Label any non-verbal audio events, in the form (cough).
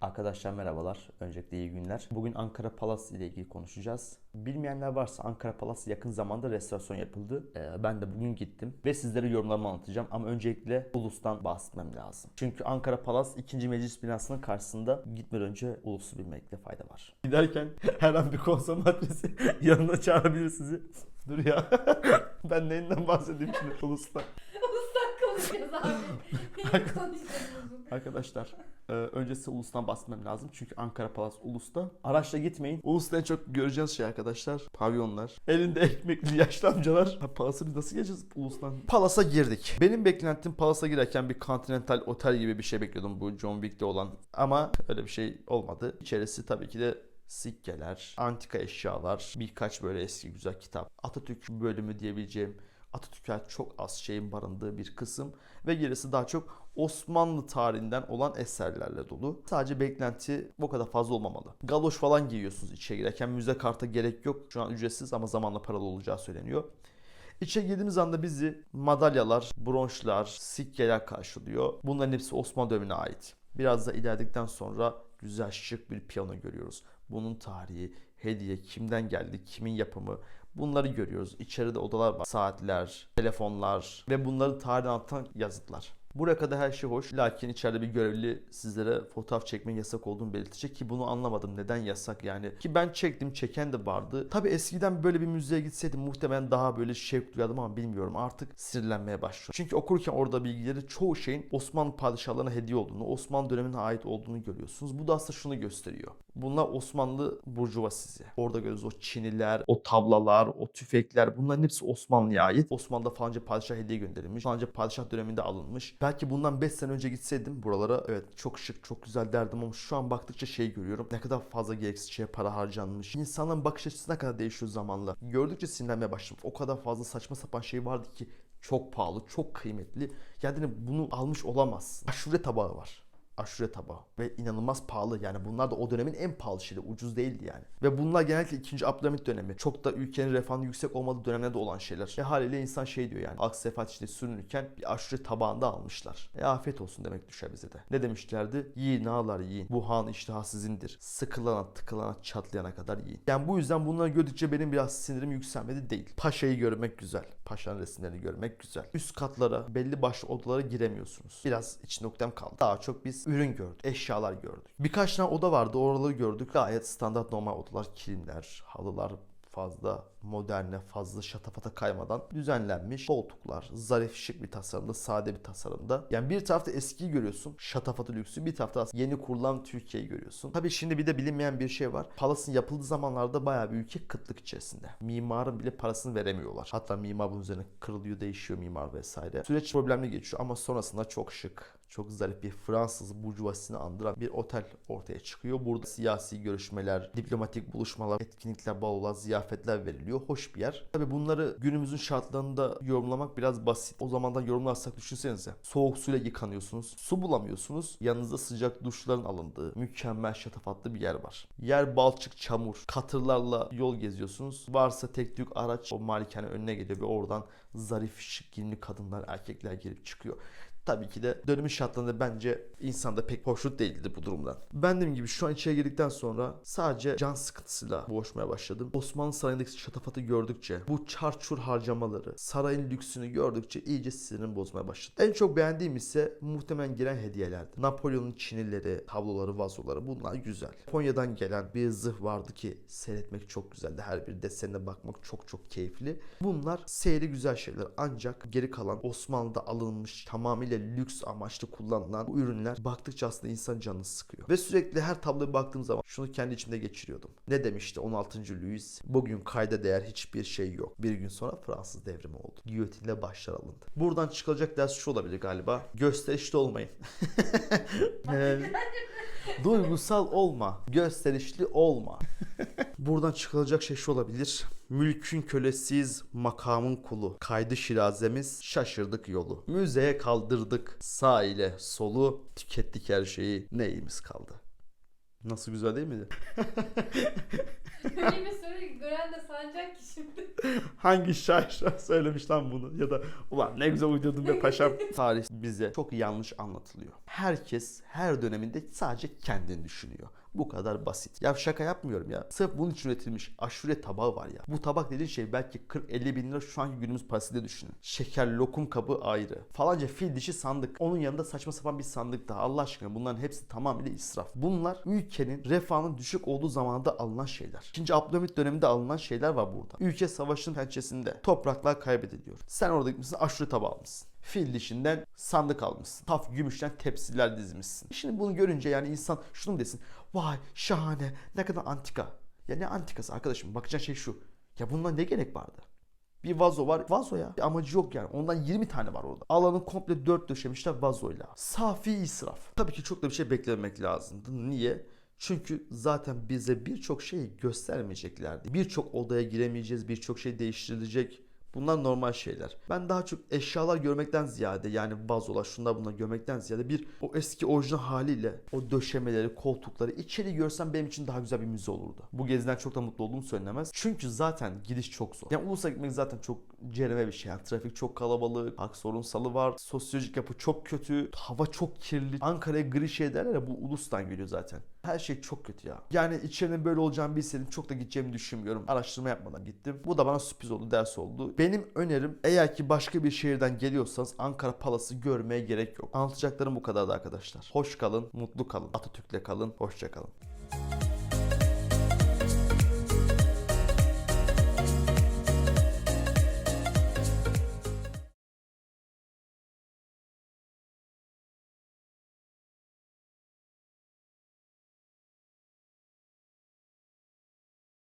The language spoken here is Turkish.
Arkadaşlar merhabalar. Öncelikle iyi günler. Bugün Ankara Palas ile ilgili konuşacağız. Bilmeyenler varsa Ankara Palas yakın zamanda restorasyon yapıldı. Ee, ben de bugün gittim ve sizlere yorumlarımı anlatacağım. Ama öncelikle Ulus'tan bahsetmem lazım. Çünkü Ankara Palas 2. Meclis binasının karşısında gitmeden önce Ulus'u bilmekte fayda var. Giderken (laughs) her an bir konsomatresi (laughs) yanına çağırabilir sizi. Dur ya. (laughs) (laughs) ben neyinden bahsedeyim şimdi (laughs) Ulus'tan. Islak (laughs) konuşacağız abi. Neyi konuşacağız bugün? Arkadaşlar e, öncesi Ulus'tan bahsetmem lazım. Çünkü Ankara Palas Ulus'ta. Araçla gitmeyin. Ulus'ta en çok göreceğiz şey arkadaşlar. Pavyonlar. Elinde ekmekli yaşlı amcalar. Ha, Palas'a biz nasıl geleceğiz Ulus'tan? Palas'a girdik. Benim beklentim Palas'a girerken bir Continental Otel gibi bir şey bekliyordum bu John Wick'te olan. Ama öyle bir şey olmadı. İçerisi tabii ki de sikkeler, antika eşyalar, birkaç böyle eski güzel kitap. Atatürk bölümü diyebileceğim Atatürk'e çok az şeyin barındığı bir kısım ve gerisi daha çok Osmanlı tarihinden olan eserlerle dolu. Sadece beklenti bu kadar fazla olmamalı. Galoş falan giyiyorsunuz içeri girerken müze karta gerek yok. Şu an ücretsiz ama zamanla paralı olacağı söyleniyor. İçeri girdiğimiz anda bizi madalyalar, bronşlar, sikkeler karşılıyor. Bunların hepsi Osmanlı dönemine ait. Biraz da ilerledikten sonra güzel şık bir piyano görüyoruz. Bunun tarihi, hediye, kimden geldi, kimin yapımı bunları görüyoruz. İçeride odalar var. Saatler, telefonlar ve bunları tarih anlatan yazıtlar. Buraya kadar her şey hoş. Lakin içeride bir görevli sizlere fotoğraf çekmenin yasak olduğunu belirtecek ki bunu anlamadım. Neden yasak yani? Ki ben çektim, çeken de vardı. Tabi eskiden böyle bir müzeye gitseydim muhtemelen daha böyle şevk duyardım ama bilmiyorum. Artık sinirlenmeye başlıyor. Çünkü okurken orada bilgileri çoğu şeyin Osmanlı padişahlarına hediye olduğunu, Osmanlı dönemine ait olduğunu görüyorsunuz. Bu da aslında şunu gösteriyor. Bunlar Osmanlı burjuvazisi. Orada görüyoruz o çiniler, o tablalar, o tüfekler bunların hepsi Osmanlı'ya ait. Osmanlı'da falanca padişah hediye gönderilmiş. Falanca padişah döneminde alınmış. Belki bundan 5 sene önce gitseydim buralara evet çok şık, çok güzel derdim ama şu an baktıkça şey görüyorum. Ne kadar fazla gereksiz şeye para harcanmış. İnsanların bakış açısı ne kadar değişiyor zamanla. Gördükçe sinirlenmeye başladım. O kadar fazla saçma sapan şey vardı ki çok pahalı, çok kıymetli. Yani bunu almış olamaz. Aşure tabağı var aşure tabağı ve inanılmaz pahalı. Yani bunlar da o dönemin en pahalı şeydi ucuz değildi yani. Ve bunlar genellikle 2. Abdülhamit dönemi çok da ülkenin refahının yüksek olmadığı dönemlerde olan şeyler. Ve haliyle insan şey diyor yani aks sefahat işte sürünürken bir aşure tabağında almışlar. E afiyet olsun demek düşer bize de. Ne demişlerdi? Yiyin ağlar yiyin. Bu han iştahı sizindir. Sıkılana tıkılana çatlayana kadar yiyin. Yani bu yüzden bunları gördükçe benim biraz sinirim yükselmedi değil. Paşayı görmek güzel. Paşanın resimlerini görmek güzel. Üst katlara belli başlı odalara giremiyorsunuz. Biraz iç noktam kaldı. Daha çok biz ürün gördük, eşyalar gördük. Birkaç tane oda vardı, oraları gördük. Gayet standart normal odalar, kilimler, halılar fazla moderne, fazla şatafata kaymadan düzenlenmiş koltuklar, zarif şık bir tasarımda, sade bir tasarımda. Yani bir tarafta eskiyi görüyorsun, şatafatı lüksü, bir tarafta yeni kurulan Türkiye'yi görüyorsun. Tabii şimdi bir de bilinmeyen bir şey var. Palas'ın yapıldığı zamanlarda bayağı bir ülke kıtlık içerisinde. Mimarın bile parasını veremiyorlar. Hatta mimar bunun üzerine kırılıyor, değişiyor mimar vesaire. Süreç problemli geçiyor ama sonrasında çok şık, çok zarif bir Fransız burjuvasını andıran bir otel ortaya çıkıyor. Burada siyasi görüşmeler, diplomatik buluşmalar, etkinlikler, balolar, ziyafetler veriliyor. Hoş bir yer. Tabi bunları günümüzün şartlarında yorumlamak biraz basit. O zamandan yorumlarsak düşünsenize. Soğuk suyla yıkanıyorsunuz. Su bulamıyorsunuz. Yanınızda sıcak duşların alındığı mükemmel şatafatlı bir yer var. Yer balçık, çamur. Katırlarla yol geziyorsunuz. Varsa tek tük araç o malikane önüne geliyor ve oradan zarif, şık giyimli kadınlar, erkekler gelip çıkıyor. Tabii ki de dönemin şartlarında bence insan da pek hoşnut değildi bu durumdan. Ben dediğim gibi şu an içeri girdikten sonra sadece can sıkıntısıyla boğuşmaya başladım. Osmanlı Sarayı'ndaki şatafatı gördükçe, bu çarçur harcamaları, sarayın lüksünü gördükçe iyice sinirim bozmaya başladı. En çok beğendiğim ise muhtemelen gelen hediyelerdi. Napolyon'un çinileri, tabloları, vazoları bunlar güzel. Japonya'dan gelen bir zırh vardı ki seyretmek çok güzeldi. Her bir desenine bakmak çok çok keyifli. Bunlar seyri güzel şeyler ancak geri kalan Osmanlı'da alınmış tamamıyla lüks amaçlı kullanılan bu ürünler baktıkça aslında insan canını sıkıyor. Ve sürekli her tabloya baktığım zaman şunu kendi içimde geçiriyordum. Ne demişti 16. Louis? Bugün kayda değer hiçbir şey yok. Bir gün sonra Fransız devrimi oldu. Giyotinle başlar alındı. Buradan çıkılacak ders şu olabilir galiba. Gösterişli olmayın. (laughs) Ee, Duygusal olma, gösterişli olma. (laughs) Buradan çıkılacak şey şu olabilir. Mülkün kölesiyiz, makamın kulu. Kaydı şirazemiz, şaşırdık yolu. Müzeye kaldırdık sağ ile solu, tükettik her şeyi, neyimiz kaldı? Nasıl güzel değil miydi? Öyle bir soru ki gören de sanacak ki şimdi. Hangi şair söylemiş lan bunu? Ya da ulan ne güzel uydurdun be paşam. (laughs) Tarih bize çok yanlış anlatılıyor. Herkes her döneminde sadece kendini düşünüyor. Bu kadar basit. Ya şaka yapmıyorum ya. Sırf bunun için üretilmiş aşure tabağı var ya. Bu tabak dediğin şey belki 40-50 bin lira şu anki günümüz parasıyla düşünün. Şeker lokum kabı ayrı. Falanca fil dişi sandık. Onun yanında saçma sapan bir sandık daha. Allah aşkına bunların hepsi tamamıyla israf. Bunlar ülkenin refahının düşük olduğu zamanında alınan şeyler. İkinci Abdülhamit döneminde alınan şeyler var burada. Ülke savaşın pençesinde topraklar kaybediliyor. Sen orada gitmişsin aşure tabağı almışsın. Fil dişinden sandık almışsın. Taf gümüşten tepsiler dizmişsin. Şimdi bunu görünce yani insan şunu desin? Vay şahane ne kadar antika. Ya ne antikası arkadaşım bakacağın şey şu. Ya bundan ne gerek vardı? Bir vazo var. Vazo ya. Bir amacı yok yani. Ondan 20 tane var orada. Alanı komple 4 döşemişler vazoyla. Safi israf. Tabii ki çok da bir şey beklememek lazımdı. Niye? Çünkü zaten bize birçok şeyi göstermeyeceklerdi. Birçok odaya giremeyeceğiz, birçok şey değiştirilecek. Bunlar normal şeyler. Ben daha çok eşyalar görmekten ziyade yani vazolar şunlar bunlar görmekten ziyade bir o eski orijinal haliyle o döşemeleri, koltukları içeri görsem benim için daha güzel bir müze olurdu. Bu geziden çok da mutlu olduğum söylenemez. Çünkü zaten gidiş çok zor. Yani Ulus'a gitmek zaten çok cereme bir şey. Yani trafik çok kalabalık, park sorunsalı var, sosyolojik yapı çok kötü, hava çok kirli. Ankara'ya gri şey derler ya bu Ulus'tan geliyor zaten. Her şey çok kötü ya. Yani içerinin böyle olacağını bilseydim çok da gideceğimi düşünmüyorum. Araştırma yapmadan gittim. Bu da bana sürpriz oldu, ders oldu. Benim önerim eğer ki başka bir şehirden geliyorsanız Ankara Palas'ı görmeye gerek yok. Anlatacaklarım bu kadardı arkadaşlar. Hoş kalın, mutlu kalın. Atatürk'le kalın, hoşça kalın.